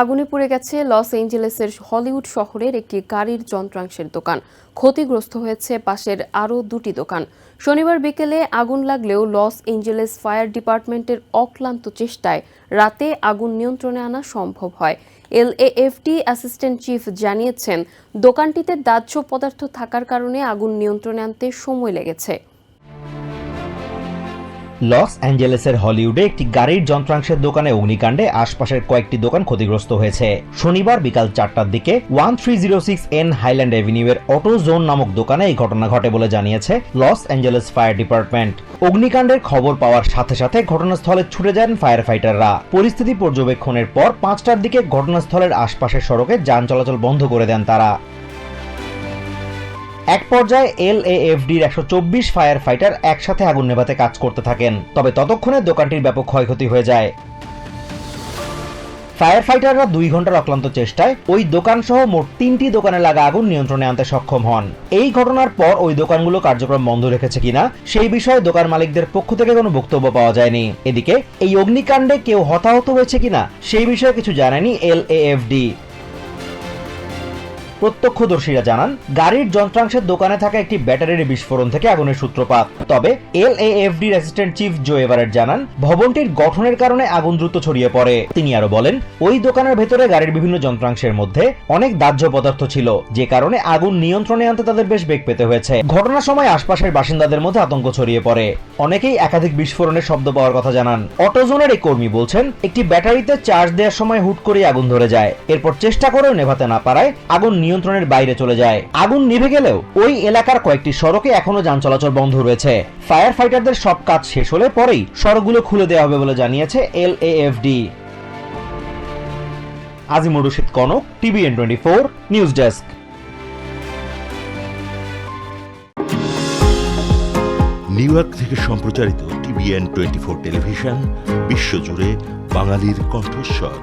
আগুনে পুড়ে গেছে লস এঞ্জেলেসের হলিউড শহরের একটি গাড়ির যন্ত্রাংশের দোকান। ক্ষতিগ্রস্ত হয়েছে পাশের আরও দুটি দোকান। শনিবার বিকেলে আগুন লাগলেও লস এঞ্জেলেস ফায়ার ডিপার্টমেন্টের অক্লান্ত চেষ্টায় রাতে আগুন নিয়ন্ত্রণে আনা সম্ভব হয়। এলএএফটি অ্যাসিস্ট্যান্ট চিফ জানিয়েছেন, দোকানটিতে দাহ্য পদার্থ থাকার কারণে আগুন নিয়ন্ত্রণে আনতে সময় লেগেছে। লস অ্যাঞ্জেলেসের হলিউডে একটি গাড়ির যন্ত্রাংশের দোকানে অগ্নিকাণ্ডে আশপাশের কয়েকটি দোকান ক্ষতিগ্রস্ত হয়েছে। শনিবার বিকাল চারটার দিকে one three zero six N Highland Avenue এর অটো জোন নামক দোকানে এই ঘটনা ঘটে বলে জানিয়েছে লস অ্যাঞ্জেলেস ফায়ার ডিপার্টমেন্ট। অগ্নিকাণ্ডের খবর পাওয়ার সাথে সাথে ঘটনাস্থলে ছুটে যান ফায়ার ফাইটাররা পরিস্থিতি পর্যবেক্ষণের পর পাঁচটার দিকে ঘটনাস্থলের আশপাশের সড়কে যান চলাচল বন্ধ করে দেন তারা। এক পর্যায়ে এল এ এফডির একশো চব্বিশ ফায়ার ফাইটার একসাথে আগুন নেভাতে কাজ করতে থাকেন। তবে ততক্ষণে দোকানটির ব্যাপক ক্ষয়ক্ষতি হয়ে যায়। ফায়ার ফাইটাররা দুই ঘণ্টার অক্লান্ত চেষ্টায় ওই দোকান সহ মোট তিনটি দোকানে লাগা আগুন নিয়ন্ত্রণে আনতে সক্ষম হন। এই ঘটনার পর ওই দোকানগুলো কার্যক্রম বন্ধ রেখেছে কিনা, সেই বিষয়ে দোকান মালিকদের পক্ষ থেকে কোনো বক্তব্য পাওয়া যায়নি। এদিকে, এই অগ্নিকাণ্ডে কেউ হতাহত হয়েছে কিনা, সেই বিষয়ে কিছু জানায়নি এল এফডি প্রত্যক্ষদর্শীরা জানান, গাড়ির যন্ত্রাংশের দোকানে থাকা একটি ব্যাটারির বিস্ফোরণ থেকে আগুনের সূত্রপাত। তবে এল এফডির অ্যাসিস্ট্যান্ট চিফ জো এভারেট জানান, ভবনটির গঠনের কারণে আগুন দ্রুত ছড়িয়ে পড়ে। তিনি আরও বলেন, ওই দোকানের ভেতরে গাড়ির বিভিন্ন যন্ত্রাংশের মধ্যে অনেক দাহ্য পদার্থ ছিল, যে কারণে আগুন নিয়ন্ত্রণে আনতে তাদের বেশ বেগ পেতে হয়েছে। ঘটনার সময় আশপাশের বাসিন্দাদের মধ্যে আতঙ্ক ছড়িয়ে পড়ে। অনেকেই একাধিক বিস্ফোরণের শব্দ পাওয়ার কথা জানান। অটোজোনের এই কর্মী বলছেন, একটি ব্যাটারিতে চার্জ দেওয়ার সময় হুট করে আগুন ধরে যায়। এরপর চেষ্টা করেও নেভাতে না পারায় আগুন নিয়ন্ত্রণের বাইরে চলে যায়। আগুন নিভে গেলেও ওই এলাকার কয়েকটি সড়কে এখনও যান চলাচল বন্ধ রয়েছে। ফায়ার ফাইটারদের সব কাজ শেষ হলে পরেই সড়কগুলো খুলে দেওয়া হবে বলে জানিয়েছে L FD Azimur Rashid Konok, TVN twenty four, news desk. New York থেকে সম্প্রচারিত টিভিএন টোয়েন্টি ফোর টেলিভিশন, বিশ্বজুড়ে বাঙালির কণ্ঠস্বর।